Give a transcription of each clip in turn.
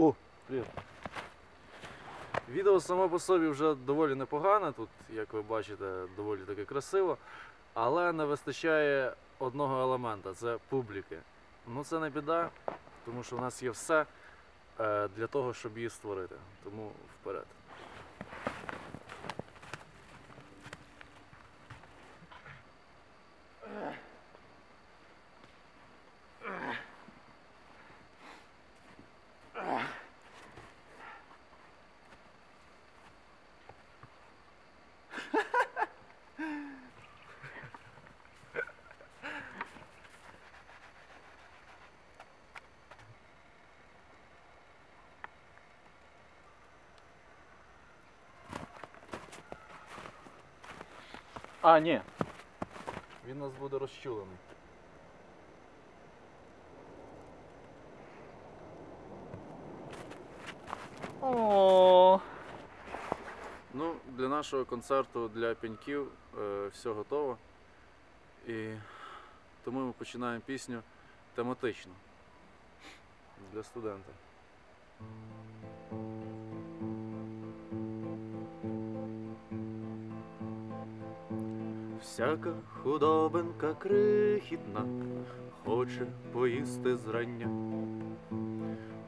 О, привіт. Відео само по собі вже доволі непогане. Тут, як ви бачите, доволі таки красиво. Але не вистачає одного елемента це публіки. Ну це не біда, тому що в нас є все е, для того, щоб її створити. Тому вперед. А, ні. Він у нас буде розчулений. О, Ну, для нашого концерту для пеньків е, все готово. І тому ми починаємо пісню тематично для студента. Всяка худобинка крихітна хоче поїсти зрання.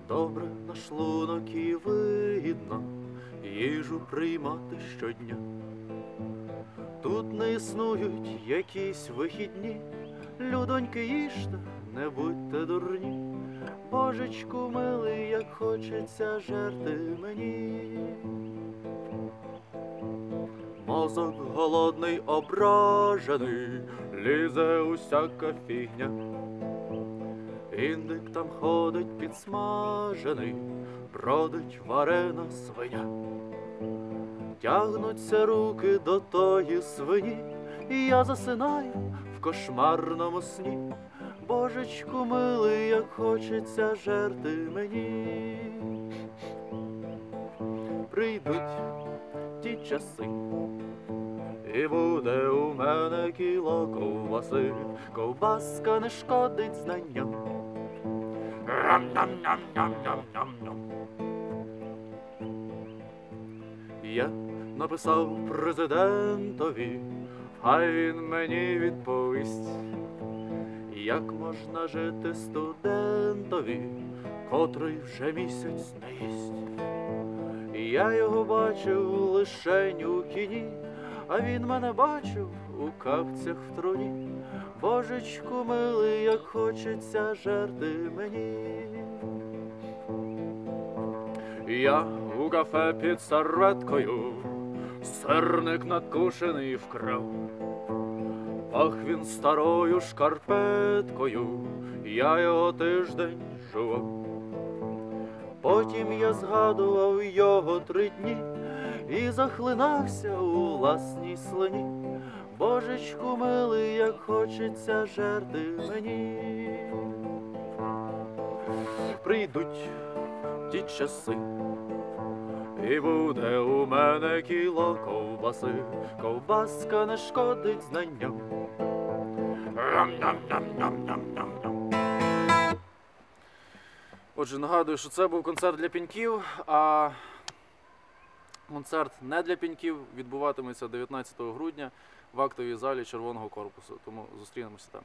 Добре на шлунок і видно їжу приймати щодня. Тут не існують якісь вихідні, людоньки їжте, не будьте дурні. Божечку милий, як хочеться жерти мені. Мозок голодний, ображений, лізе усяка фігня. Індик там ходить підсмажений, бродить варена свиня. Тягнуться руки до тої свині, і я засинаю в кошмарному сні. Божечку милий, як хочеться жерти мені. Прийдуть ті часи, і буде у мене кіло ковбаси, ковбаска не шкодить знанням. Я написав президентові, хай він мені відповість, як можна жити студентові, котрий вже місяць не їсть. Я його бачив лишень у кіні, а він мене бачив у капцях в труні. Божечку милий, як хочеться жерти мені. Я у кафе під серветкою, сирник надкушений вкрав. Пах він старою шкарпеткою, я його тиждень жував. Потім я згадував його три дні і захлинався у власній слині. Божечку милий, як хочеться жерти мені. Прийдуть ті часи, і буде у мене кіло ковбаси, ковбаска не шкодить знанням. Отже, нагадую, що це був концерт для піньків, а концерт не для піньків відбуватиметься 19 грудня в актовій залі Червоного корпусу. Тому зустрінемося там.